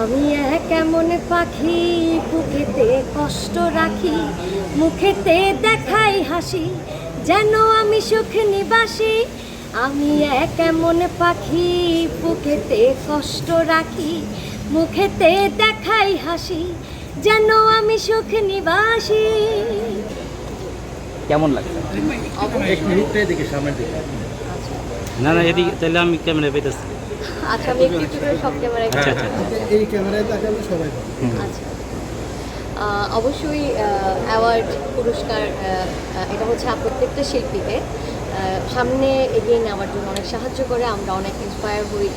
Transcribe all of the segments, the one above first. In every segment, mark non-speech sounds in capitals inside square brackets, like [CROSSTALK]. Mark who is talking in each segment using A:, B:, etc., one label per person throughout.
A: আমি এক এমন পাখি বুকেতে কষ্ট রাখি মুখেতে দেখাই হাসি যেন আমি সুখ নিবাসী। আমি এক এমন পাখি বুকেতে কষ্ট রাখি মুখেতে দেখাই হাসি যেন আমি সুখ নিবাসী।
B: কেমন লাগছে?
C: এক মিনিটটাই দেখি সামনের দিকে।
D: না না এদিকে তাহলে আমি ক্যামেরা পেতেছি।
A: আচ্ছা আমি একটু একটু করে সব ক্যামেরায়
D: আচ্ছা আচ্ছা
C: এই ক্যামেরায় তাকালে সবাই
A: আচ্ছা। অবশ্যই অ্যাওয়ার্ড পুরস্কার এটা হচ্ছে প্রত্যেকটা শিল্পীকে। সামনে এগিয়ে নেওয়ার জন্য অনেক সাহায্য করে। আমরা অনেক ইন্সপায়ার হই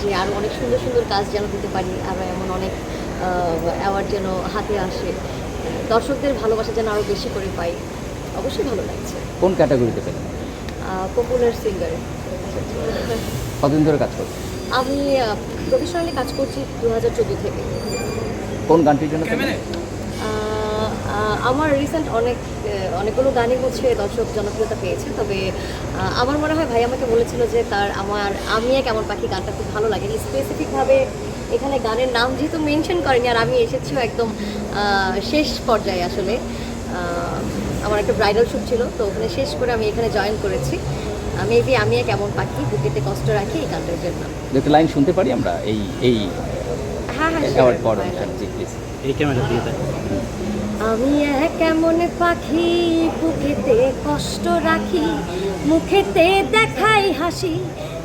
A: যে আরও অনেক সুন্দর সুন্দর কাজ যেন দিতে পারি। আরও এমন অনেক অ্যাওয়ার্ড যেন হাতে আসে। দর্শকদের ভালোবাসা যেন আরও বেশি করে পাই। অবশ্যই ভালো লাগছে।
B: কোন ক্যাটাগরিতে পেলেন?
A: পপুলার সিঙ্গার
B: কতদিন ধরে কাজ করছেন?
A: আমি প্রফেশনালি কাজ করছি দু হাজার চোদ্দ থেকে।
B: কোন গানটির জন্য?
A: আমার রিসেন্ট অনেক অনেকগুলো গানই হচ্ছে দর্শক জনপ্রিয়তা পেয়েছে তবে আমার মনে হয় ভাই আমাকে বলেছিল যে তার আমার আমি এক এমন পাখি গানটা খুব ভালো লাগে স্পেসিফিকভাবে এখানে গানের নাম যেহেতু মেনশন করেনি আর আমি এসেছিও একদম শেষ পর্যায়ে আসলে। আমার একটা ব্রাইডাল শ্যুট ছিল তো ওখানে শেষ করে আমি এখানে জয়েন করেছি। মেবি আমি এক এমন পাখি বুকেতে কষ্ট রাখি এই গানটার জন্য।
B: দু লাইন শুনতে পারি আমরা? এই এই
A: হ্যাঁ হ্যাঁ
B: award
A: sure,
B: power
A: why not?
B: অনুষ্ঠানে জি প্লিজ
D: এই ক্যামেরা দিয়ে
A: আমি এক এমন পাখি বুকেতে কষ্ট রাখি মুখেতে দেখাই হাসি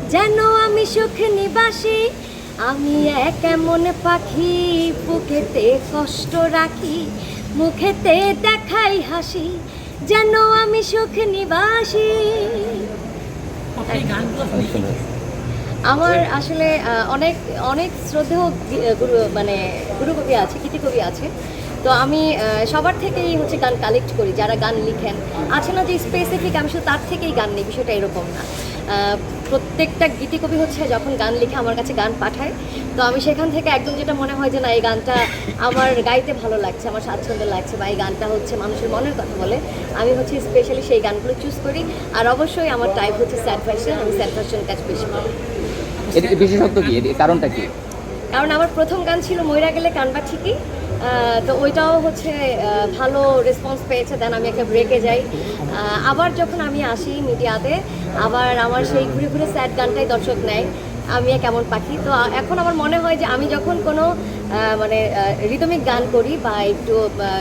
A: যেন আমি সুখ নিবাসী। আমি এক এমন পাখি বুকেতে কষ্ট রাখি মুখেতে দেখাই হাসি যেন আমি সুখ নিবাসী। আমার আসলে অনেক অনেক শ্রদ্ধেয় গুরু মানে গুরুকবি আছে কৃতিকবি আছে। তো আমি সবার থেকেই হচ্ছে গান কালেক্ট করি যারা গান লিখেন। আছে না যে স্পেসিফিক আমি শুধু তার থেকেই গান নিই বিষয়টা এরকম না। প্রত্যেকটা গীতিকবি হচ্ছে যখন গান লিখে আমার কাছে গান পাঠায় তো আমি সেখান থেকে একদম যেটা মনে হয় যে না এই গানটা আমার গাইতে ভালো লাগছে আমার স্বাচ্ছন্দ্য লাগছে বা এই গানটা হচ্ছে মানুষের মনের কথা বলে। আমি হচ্ছে স্পেশালি সেই গানগুলো চুজ করি। আর অবশ্যই আমার টাইপ হচ্ছে স্যাড ফ্যাশন আমি স্যাড ফ্যাশন কাজ বেশি করি।
B: এর বিশেষত্ব কি? এর কারণটা কি?
A: কারণ আমার প্রথম গান ছিল ময়রা গেলে কানবা ঠিকই। তো ওইটাও হচ্ছে ভালো রেসপন্স পেয়েছে। দেন আমি একটা ব্রেকে যাই। আবার যখন আমি আসি মিডিয়াতে আবার আমার সেই ঘুরে ঘুরে স্যাড গানটাই দর্শক নেয়, আমি কেমন পাখি? তো এখন আমার মনে হয় যে আমি যখন কোনো মানে রিদমিক গান করি বা একটু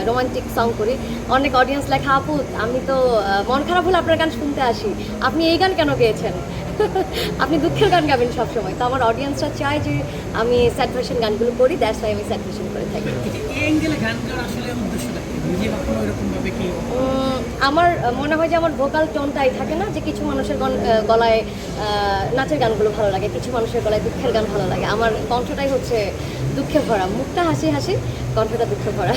A: রোমান্টিক সং করি, অনেক অডিয়েন্স লেখা আপু, আমি তো মন খারাপ হলে আপনার গান শুনতে আসি। আপনি এই গান কেন গেয়েছেন? [LAUGHS] আপনি দুঃখের গান গাবেন সবসময়। তো আমার অডিয়েন্সরা চায় যে আমি স্যাড গানগুলো করি দ্যাটস ওয়াই আমি স্যাড করে থাকি।
E: এই অ্যাঙ্গেলে গান আসলে উদ্দেশ্যটা
A: আমার মনে হয় যে আমার ভোকাল টোনটাই থাকে না যে কিছু মানুষের গলায় নাচের গানগুলো ভালো লাগে কিছু মানুষের গলায় দুঃখের গান ভালো লাগে। আমার কণ্ঠটাই হচ্ছে দুঃখে ভরা মুখটা হাসি হাসি কণ্ঠটা দুঃখে ভরা।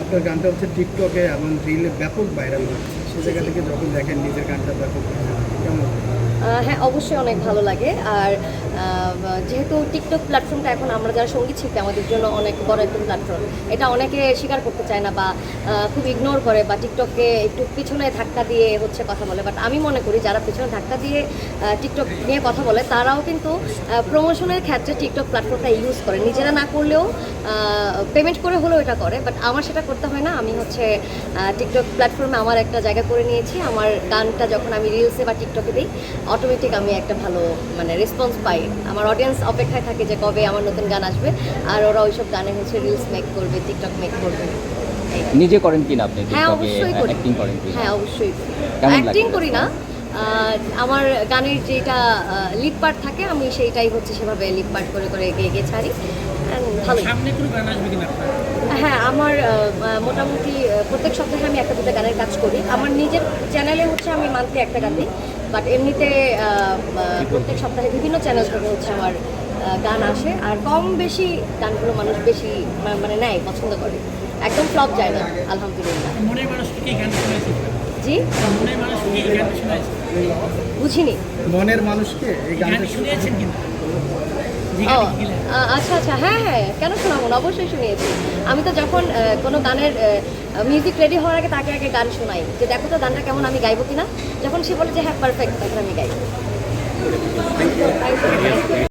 C: আপনার [LAUGHS] গানটা হচ্ছে টিকটকে এবং রিলে ব্যাপক ভাইরাল হচ্ছে। সে জায়গা থেকে যখন দেখেন নিজের গানটা ব্যাপক
A: হ্যাঁ অবশ্যই অনেক ভালো লাগে। আর যেহেতু টিকটক প্ল্যাটফর্মটা এখন আমরা যারা সংগীত শিল্পী আমাদের জন্য অনেক বড় একটা প্ল্যাটফর্ম এটা অনেকে স্বীকার করতে চায় না বা খুব ইগনোর করে বা টিকটককে একটু পিছনে ধাক্কা দিয়ে হচ্ছে কথা বলে। বাট আমি মনে করি যারা পিছনে ধাক্কা দিয়ে টিকটক নিয়ে কথা বলে, তারাও কিন্তু প্রমোশনের ক্ষেত্রে টিকটক প্ল্যাটফর্মটা ইউজ করে। নিজেরা না করলেও পেমেন্ট করে হলেও এটা করে। বাট আমার সেটা করতে হয় না। আমি হচ্ছে টিকটক প্ল্যাটফর্মে আমার একটা জায়গা করে নিয়েছি। আমার গানটা যখন আমি রিলসে বা টিকটকে দিই অটোমেটিক আমি একটা ভালো মানে রেসপন্স পাই। আমার অডিয়েন্স অপেক্ষায় থাকে যে কবে আমার নতুন গান আসবে। আর ওরা ওইসব গানে হচ্ছে রিলস মেক করবে টিকটক মেক করবে।
B: নিজে করেন কিনা আপনি
A: হ্যাঁ অবশ্যই করি।
B: অ্যাক্টিং করেন
A: হ্যাঁ অবশ্যই। অ্যাক্টিং করি না। আমার গানের যেটা লিপ পার্ট থাকে আমি সেইটাই হচ্ছে সেভাবে লিপ পার্ট করে করে এগিয়ে গিয়ে ছাড়ি। হ্যাঁ আমার মোটামুটি প্রত্যেক সপ্তাহে আমি একটা দুটো গানের কাজ করি। আমার নিজের চ্যানেলে হচ্ছে আমি মান্থলি একটা গান দিই বাট এমনিতে প্রত্যেক সপ্তাহে বিভিন্ন চ্যানেল থেকে হচ্ছে আমার গান আসে। আর কম বেশি গানগুলো মানুষ বেশি মানে নেয় পছন্দ করে। একদম ফ্লপ যায় না আলহামদুলিল্লাহ। জি? বুঝিনি।
C: মনের মানুষকে এই
E: গান
C: গানটা
E: শুনেছেন
A: আচ্ছা আচ্ছা হ্যাঁ হ্যাঁ কেন শোনাবো না? অবশ্যই শুনিয়েছি। আমি তো যখন কোনো গানের মিউজিক রেডি হওয়ার আগে তাকে আগে গান শোনাই। যে দেখো তো গানটা কেমন আমি গাইবো কিনা? যখন সে বলে যে হ্যাঁ পারফেক্ট তখন আমি গাই।